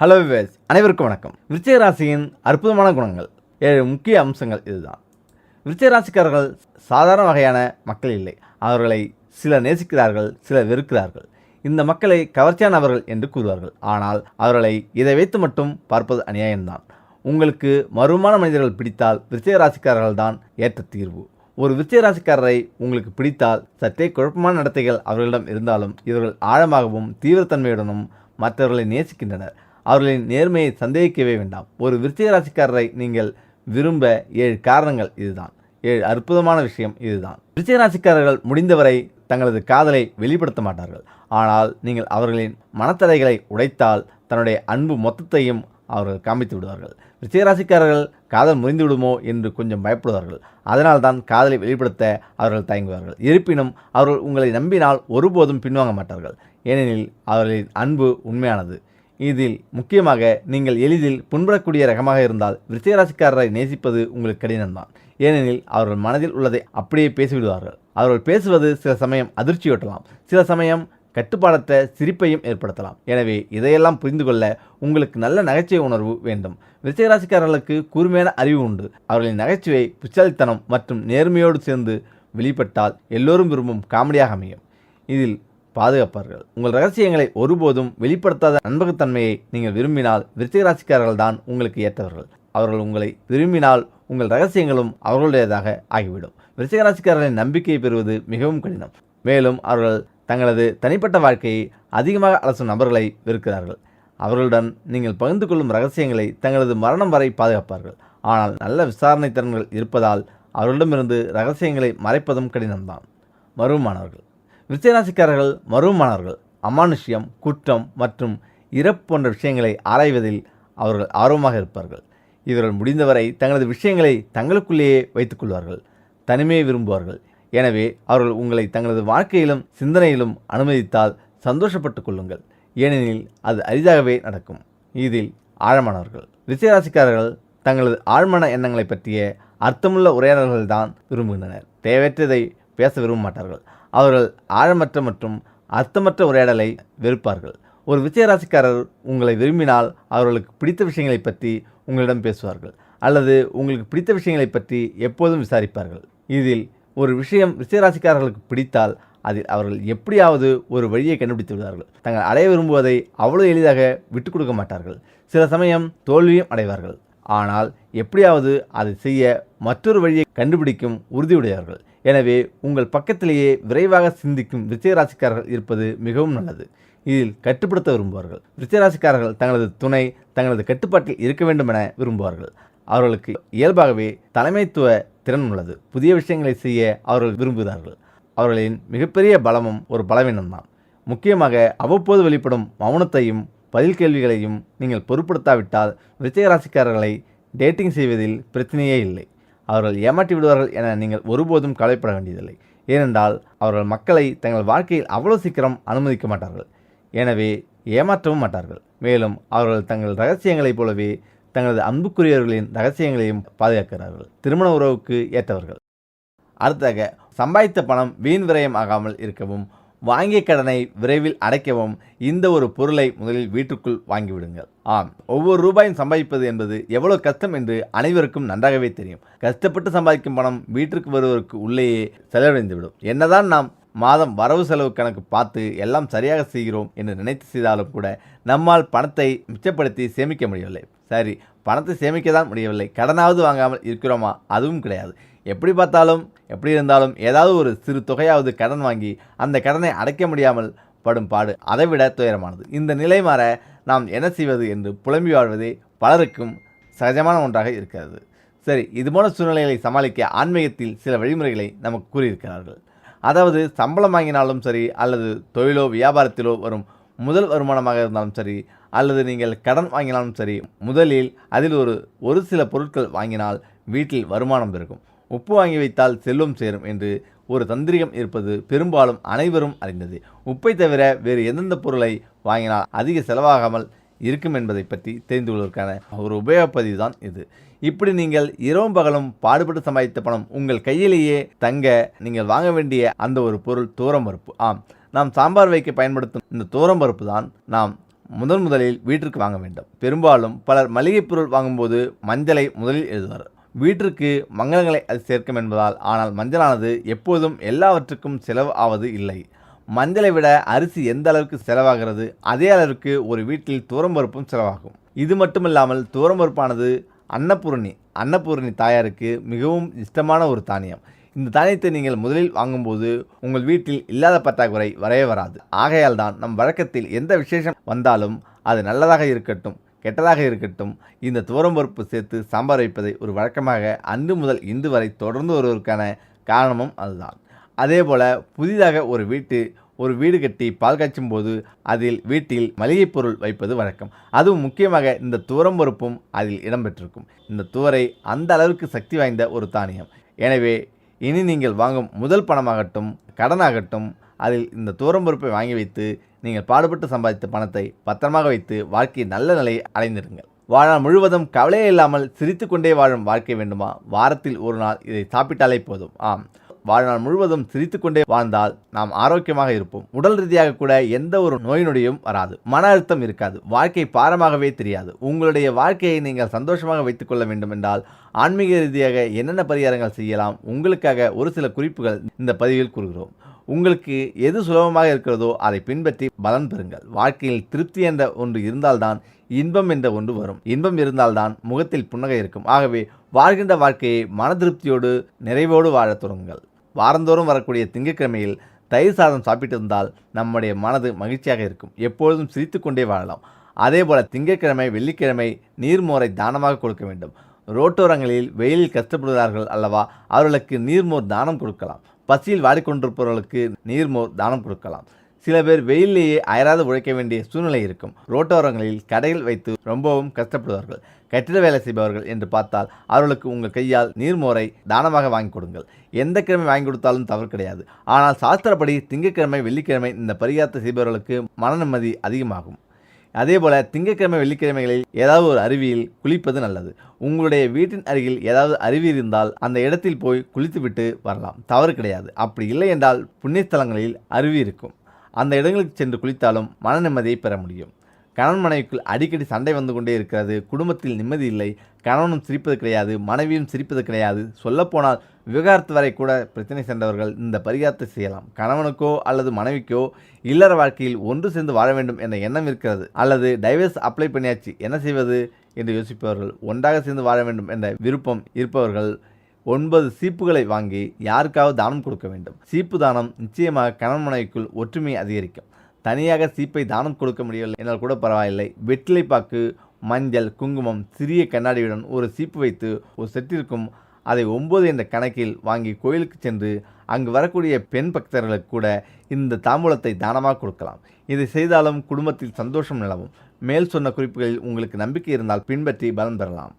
Hello wives அனைவருக்கும் வணக்கம். விருச்சிக ராசியின் அற்புதமான குணங்கள். ஏழு முக்கிய அம்சங்கள் இதுதான். விருச்சிக ராசிக்காரர்கள் சாதாரண வகையான மக்கள் இல்லை. அவர்களை சிலர் நேசிக்கிறார்கள் சிலர் வெறுக்கிறார்கள். இந்த மக்களை கவர்ச்சியானவர்கள் என்று கூறுவார்கள். ஆனால் அவர்களை இதை வைத்து மட்டும் பார்ப்பது அநியாயம்தான். உங்களுக்கு மறுமான மனிதர்கள் பிடித்தால் விருச்சிக ராசிக்காரர்கள் தான் ஏற்ற தீர்வு. ஒரு விருச்சிக ராசிக்காரரை உங்களுக்கு பிடித்தால் சற்றே குழப்பமான நடத்தைகள் அவர்களிடம் இருந்தாலும் இவர்கள் ஆழமாகவும் தீவிரத்தன்மையுடனும் மற்றவர்களை நேசிக்கின்றனர். அவர்களின் நேர்மையை சந்தேகிக்கவே வேண்டாம். ஒரு விருச்சிக ராசிக்காரரை நீங்கள் விரும்ப ஏழு காரணங்கள் இதுதான். ஏழு அற்புதமான விஷயம் இதுதான். விருச்சிக ராசிக்காரர்கள் முடிந்தவரை தங்களது காதலை வெளிப்படுத்த மாட்டார்கள். ஆனால் நீங்கள் அவர்களின் மனத்தடைகளை உடைத்தால் தன்னுடைய அன்பு மொத்தத்தையும் அவர்கள் காமித்து விடுவார்கள். ராசிக்காரர்கள் காதல் முறிந்து விடுமோ என்று கொஞ்சம் பயப்படுவார்கள். அதனால் தான் காதலை வெளிப்படுத்த அவர்கள் தயங்குவார்கள். இருப்பினும் அவர்கள் உங்களை நம்பினால் ஒருபோதும் பின்வாங்க மாட்டார்கள். ஏனெனில் அவர்களின் அன்பு உண்மையானது. இதில் முக்கியமாக நீங்கள் எளிதில் புண்படக்கூடிய ரகமாக இருந்தால் ரிஷிகராசிக்காரரை நேசிப்பது உங்களுக்கு கடினம்தான். ஏனெனில் அவர்கள் மனதில் உள்ளதை அப்படியே பேசிவிடுவார்கள். அவர்கள் பேசுவது சில சமயம் அதிர்ச்சியூட்டலாம் சில சமயம் கட்டுப்பாடற்ற சிரிப்பையும் ஏற்படுத்தலாம். எனவே இதையெல்லாம் புரிந்து கொள்ள உங்களுக்கு நல்ல நகைச்சுவை உணர்வு வேண்டும். விருச்சிகராசிக்காரர்களுக்கு கூர்மையான அறிவு உண்டு. அவர்களின் நகைச்சுவை புச்சாலித்தனம் மற்றும் நேர்மையோடு சேர்ந்து வெளிப்பட்டால் எல்லோரும் விரும்பும் காமெடியாக அமையும். இதில் பாதுகாப்பார்கள். உங்கள் ரகசியங்களை ஒருபோதும் வெளிப்படுத்தாத நண்பகத்தன்மையை நீங்கள் விரும்பினால் விருச்சிகராசிக்காரர்கள் தான் உங்களுக்கு ஏற்றவர்கள். அவர்கள் உங்களை விரும்பினால் உங்கள் ரகசியங்களும் அவர்களுடையதாக ஆகிவிடும். விருச்சிகராசிக்காரர்களின் நம்பிக்கையை பெறுவது மிகவும் கடினம். மேலும் அவர்கள் தங்களது தனிப்பட்ட வாழ்க்கையை அதிகமாக அலசும் நபர்களை வெறுக்கிறார்கள். அவர்களுடன் நீங்கள் பகிர்ந்து கொள்ளும் ரகசியங்களை தங்களது மரணம் வரை பாதுகாப்பார்கள். ஆனால் நல்ல விசாரணை திறன்கள் இருப்பதால் அவர்களிடமிருந்து ரகசியங்களை மறைப்பதும் கடினம்தான். மருவமானவர்கள் விருச்சிகராசிக்காரர்கள் மருவமானவர்கள் அமானுஷ்யம் குற்றம் மற்றும் இறப்பு போன்ற விஷயங்களை ஆராய்வதில் அவர்கள் ஆர்வமாக இருப்பார்கள். இவர்கள் முடிந்தவரை தங்களது விஷயங்களை தங்களுக்குள்ளேயே வைத்துக்கொள்வார்கள் தனிமையை விரும்புவார்கள். எனவே அவர்கள் உங்களை தங்களது வாழ்க்கையிலும் சிந்தனையிலும் அனுமதித்தால் சந்தோஷப்பட்டு கொள்ளுங்கள். ஏனெனில் அது அரிதாகவே நடக்கும். இதில் ஆழமானவர்கள். ரிஷிராசிக்காரர்கள் தங்களது ஆழ்மன எண்ணங்களை பற்றிய அர்த்தமுள்ள உரையாடல்கள் தான் விரும்புகின்றனர். தேவையற்றதை பேச விரும்ப மாட்டார்கள் அவர்கள் ஆழமற்ற மற்றும் அர்த்தமற்ற உரையாடலை வெறுப்பார்கள். ஒரு விஜயராசிக்காரர் உங்களை விரும்பினால் அவர்களுக்கு பிடித்த விஷயங்களை பற்றி உங்களிடம் பேசுவார்கள் அல்லது உங்களுக்கு பிடித்த விஷயங்களை பற்றி எப்போதும் விசாரிப்பார்கள். இதில் ஒரு விஷயம் ரிஷிராசிக்காரர்களுக்கு பிடித்தால் அதில் அவர்கள் எப்படியாவது ஒரு வழியை கண்டுபிடித்து விடுவார்கள். தங்கள் அடைய விரும்புவதை அவ்வளோ எளிதாக விட்டுக் கொடுக்க மாட்டார்கள். சில சமயம் தோல்வியும் அடைவார்கள். ஆனால் எப்படியாவது அதை செய்ய மற்றொரு வழியை கண்டுபிடிக்கும் உறுதியுடையவர்கள். எனவே உங்கள் பக்கத்திலேயே விரைவாக சிந்திக்கும் ரிஷிராசிக்காரர்கள் இருப்பது மிகவும் நல்லது. இதில் கட்டுப்படுத்த விரும்புவார்கள். ரிஷிராசிக்காரர்கள் தங்களது துணை தங்களது கட்டுப்பாட்டில் இருக்க வேண்டும் என விரும்புவார்கள். அவர்களுக்கு இயல்பாகவே தலைமைத்துவ திறன் உள்ளது. புதிய விஷயங்களை செய்ய அவர்கள் விரும்புகிறார்கள். அவர்களின் மிகப்பெரிய பலமும் ஒரு பலவீனம்தான் முக்கியமாக அவ்வப்போது வெளிப்படும் மௌனத்தையும் பதில் கேள்விகளையும் நீங்கள் பொருட்படுத்தாவிட்டால் விருச்சிகராசிக்காரர்களை டேட்டிங் செய்வதில் பிரச்சனையே இல்லை. அவர்கள் ஏமாற்றி விடுவார்கள் என நீங்கள் ஒருபோதும் கவலைப்பட வேண்டியதில்லை. ஏனென்றால் அவர்கள் மக்களை தங்கள் வாழ்க்கையில் அவ்வளோ சீக்கிரம் அனுமதிக்க மாட்டார்கள். எனவே ஏமாற்றவும் மாட்டார்கள். மேலும் அவர்கள் தங்கள் ரகசியங்களைப் போலவே தங்களது அன்புக்குரியவர்களின் ரகசியங்களையும் பாதுகாக்கிறார்கள். திருமண உறவுக்கு ஏற்றவர்கள். அடுத்ததாக சம்பாதித்த பணம் வீண் விரயம் ஆகாமல் இருக்கவும் வாங்கிய கடனை விரைவில் அடைக்கவும் இந்த ஒரு பொருளை முதலில் வீட்டுக்குள் வாங்கிவிடுங்கள். ஆம் ஒவ்வொரு ரூபாயும் சம்பாதிப்பது என்பது எவ்வளவு கஷ்டம் என்று அனைவருக்கும் நன்றாகவே தெரியும். கஷ்டப்பட்டு சம்பாதிக்கும் பணம் வீட்டிற்கு வருவதற்கு உள்ளேயே செலவழிந்துவிடும். என்னதான் நாம் மாதம் வரவு செலவு கணக்கு பார்த்து எல்லாம் சரியாக செய்கிறோம் என்று நினைத்து செய்தாலும் கூட நம்மால் பணத்தை மிச்சப்படுத்தி சேமிக்க முடியவில்லை. சரி பணத்தை சேமிக்க தான் முடியவில்லை. கடனாவது வாங்காமல் இருக்கிறோமா? அதுவும் கிடையாது. எப்படி பார்த்தாலும் எப்படி இருந்தாலும் ஏதாவது ஒரு சிறு தொகையாவது கடன் வாங்கி அந்த கடனை அடைக்க முடியாமல் படும் பாடு. அதைவிட துயரமானது. இந்த நிலை மாற நாம் என்ன செய்வது என்று புலம்பி வாழ்வதே பலருக்கும் சகஜமான ஒன்றாக இருக்கிறது. சரி இதுபோன்ற சூழ்நிலைகளை சமாளிக்க ஆன்மீகத்தில் சில வழிமுறைகளை நமக்கு கூறியிருக்கிறார்கள். அதாவது சம்பளம் வாங்கினாலும் சரி அல்லது தொழிலோ வியாபாரத்திலோ வரும் முதல் வருமானமாக இருந்தாலும் சரி அல்லது நீங்கள் கடன் வாங்கினாலும் சரி முதலில் அதில் ஒரு ஒரு சில பொருட்கள் வாங்கினால் வீட்டில் வருமானம் பெருகும். உப்பு வாங்கி வைத்தால் செல்வம் சேரும் என்று ஒரு தந்திரிகம் இருப்பது பெரும்பாலும் அனைவரும் அறிந்தது. உப்பை தவிர வேறு எந்தெந்த பொருளை வாங்கினால் அதிக செலவாகாமல் இருக்கும் என்பதை பற்றி தெரிந்து கொள்வதற்கான ஒரு உபயோகப்பதிவு தான் இது. இப்படி நீங்கள் இரவும் பகலும் பாடுபட்டு சம்பாதித்த பணம் உங்கள் கையிலேயே தங்க நீங்கள் வாங்க வேண்டிய அந்த ஒரு பொருள் தூரம் பருப்பு. ஆம் நாம் சாம்பார் வைக்க பயன்படுத்தும் இந்த தூரம் பருப்பு தான் நாம் முதன் முதலில் வீட்டிற்கு வாங்க வேண்டும். பெரும்பாலும் பலர் மளிகைப் பொருள் வாங்கும்போது மஞ்சளை முதலில் எழுதுவார். வீட்டிற்கு மங்களங்களை அது சேர்க்கும் என்பதால் ஆனால் மஞ்சளானது எப்போதும் எல்லாவற்றுக்கும் செலவு ஆவது இல்லை. மஞ்சளை விட அரிசி எந்த அளவுக்கு செலவாகிறது அதே அளவுக்கு ஒரு வீட்டில் துவரம்பருப்பும் செலவாகும். இது மட்டுமில்லாமல் துவரம்பருப்பானது அன்னபூரணி அன்னபூரணி தாயாருக்கு மிகவும் இஷ்டமான ஒரு தானியம். இந்த தானியத்தை நீங்கள் முதலில் வாங்கும்போது உங்கள் வீட்டில் இல்லாத பற்றாக்குறை வரவே வராது. ஆகையால் தான் நம் வழக்கத்தில் எந்த விசேஷம் வந்தாலும் அது நல்லதாக இருக்கட்டும். கெட்டதாக இருக்கட்டும். இந்த துவரம்பருப்பு சேர்த்து சாம்பார் வைப்பதை ஒரு வழக்கமாக அன்று முதல் இன்று வரை தொடர்ந்து வருவதற்கான காரணமும் அதுதான். அதே போல் புதிதாக ஒரு வீட்டு ஒரு வீடு கட்டி பால் காய்ச்சும் போது அதில் வீட்டில் மளிகைப் பொருள் வைப்பது வழக்கம். அதுவும் முக்கியமாக இந்த துவரம்பருப்பும் அதில் இடம்பெற்றிருக்கும் இந்த துவரை அந்த அளவுக்கு சக்தி வாய்ந்த ஒரு தானியம். எனவே இனி நீங்கள் வாங்கும் முதல் பணமாகட்டும் கடனாகட்டும் அதில் இந்த துவரம்பருப்பை வாங்கி வைத்து நீங்கள் பாடுபட்டு சம்பாதித்த பணத்தை பத்திரமாக வைத்து வாழ்க்கை நல்ல நிலையை அடைந்திருங்கள். வாழ்நாள் முழுவதும் கவலையே இல்லாமல் சிரித்துக்கொண்டே வாழும் வாழ்க்கை வேண்டுமா? வாரத்தில் ஒரு நாள் இதை சாப்பிட்டாலே போதும். ஆம். வாழ்நாள் முழுவதும் சிரித்துக்கொண்டே வாழ்ந்தால் நாம் ஆரோக்கியமாக இருப்போம். உடல் ரீதியாக கூட எந்த ஒரு நோய் நொடியும் வராது. மன அழுத்தம் இருக்காது. வாழ்க்கை பாரமாகவே தெரியாது. உங்களுடைய வாழ்க்கையை நீங்கள் சந்தோஷமாக வைத்துக்கொள்ள வேண்டும் என்றால் ஆன்மீக ரீதியாக என்னென்ன பரிகாரங்கள் செய்யலாம்? உங்களுக்காக ஒரு சில குறிப்புகள் இந்த பதிவில் கூறுகிறோம். உங்களுக்கு எது சுலபமாக இருக்கிறதோ அதை பின்பற்றி பலன் பெறுங்கள். வாழ்க்கையில் திருப்தி என்ற ஒன்று இருந்தால்தான் இன்பம் என்ற ஒன்று வரும். இன்பம் இருந்தால்தான் முகத்தில் புன்னகை இருக்கும். ஆகவே வாழ்கின்ற வாழ்க்கையை மன திருப்தியோடு நிறைவோடு வாழத் தொடங்குங்கள். வாரந்தோறும் வரக்கூடிய திங்கட்கிழமையில் தயிர் சாதம் சாப்பிட்டிருந்தால் நம்முடைய மனது மகிழ்ச்சியாக இருக்கும். எப்பொழுதும் சிரித்துக்கொண்டே வாழலாம். அதே போல திங்கட்கிழமை வெள்ளிக்கிழமை நீர்மோரை தானமாக கொடுக்க வேண்டும். ரோட்டோரங்களில் வெயிலில் கஷ்டப்படுகிறார்கள் அல்லவா அவர்களுக்கு நீர்மோர் தானம் கொடுக்கலாம். பசியில் வாடிக்கொண்டிருப்பவர்களுக்கு நீர்மோர் தானம் கொடுக்கலாம். சில பேர் வெயிலேயே அயராது உழைக்க வேண்டிய சூழ்நிலை இருக்கும். ரோட்டோரங்களில் கடையில் வைத்து ரொம்பவும் கஷ்டப்படுவார்கள். கட்டிட வேலை செய்பவர்கள் என்று பார்த்தால் அவர்களுக்கு உங்கள் கையால் நீர்மோரை தானமாக வாங்கி கொடுங்கள். எந்த கிழமை வாங்கி கொடுத்தாலும் தவறு கிடையாது. ஆனால் சாஸ்திரப்படி திங்கட்கிழமை வெள்ளிக்கிழமை இந்த பரிகாரத்தை செய்பவர்களுக்கு மன நிம்மதி அதிகமாகும். அதே போல் திங்கட்கிழமை வெள்ளிக்கிழமைகளில் ஏதாவது ஒரு அருவியில் குளிப்பது நல்லது. உங்களுடைய வீட்டின் அருகில் ஏதாவது அருவி இருந்தால் அந்த இடத்தில் போய் குளித்துவிட்டு வரலாம். தவறு கிடையாது. அப்படி இல்லை என்றால் புண்ணியஸ்தலங்களில் அருவி இருக்கும். அந்த இடங்களுக்கு சென்று குளித்தாலும் மன நிம்மதியை பெற முடியும். கணவன் மனைவிக்குள் அடிக்கடி சண்டை வந்து கொண்டே இருக்கிறது. குடும்பத்தில் நிம்மதி இல்லை. கணவனும் சிரிப்பது கிடையாது. மனைவியும் சிரிப்பது கிடையாது. சொல்லப்போனால் விவகாரத்து வரை கூட பிரச்சனை சென்றவர்கள் இந்த பரிகாரத்தை செய்யலாம். கணவனுக்கோ அல்லது மனைவிக்கோ இல்லற வாழ்க்கையில் ஒன்று சேர்ந்து வாழ வேண்டும் என்ற எண்ணம் இருக்கிறது. அல்லது டைவர்ஸ் அப்ளை பண்ணியாச்சு என்ன செய்வது என்று யோசிப்பவர்கள் ஒன்றாக சேர்ந்து வாழ வேண்டும் என்ற விருப்பம் இருப்பவர்கள் ஒன்பது சீப்புகளை வாங்கி யாருக்காவது தானம் கொடுக்க வேண்டும். சீப்பு தானம் நிச்சயமாக கணவன் மனைவிக்குள் ஒற்றுமையை அதிகரிக்கும். தனியாக சீப்பை தானம் கொடுக்க முடியவில்லை என்றால் கூட பரவாயில்லை. வெற்றிலைப்பாக்கு மஞ்சள் குங்குமம் சிறிய கண்ணாடியுடன் ஒரு சீப்பு வைத்து ஒரு செட்டிற்கும் அதை ஒம்பது என்ற கணக்கில் வாங்கி கோயிலுக்கு சென்று அங்கு வரக்கூடிய பெண் பக்தர்களுக்கு கூட இந்த தாம்பூலத்தை தானமாக கொடுக்கலாம். இதை செய்தாலும் குடும்பத்தில் சந்தோஷம் நிலவும். மேல் சொன்ன குறிப்புகளில் உங்களுக்கு நம்பிக்கை இருந்தால் பின்பற்றி பலன் பெறலாம்.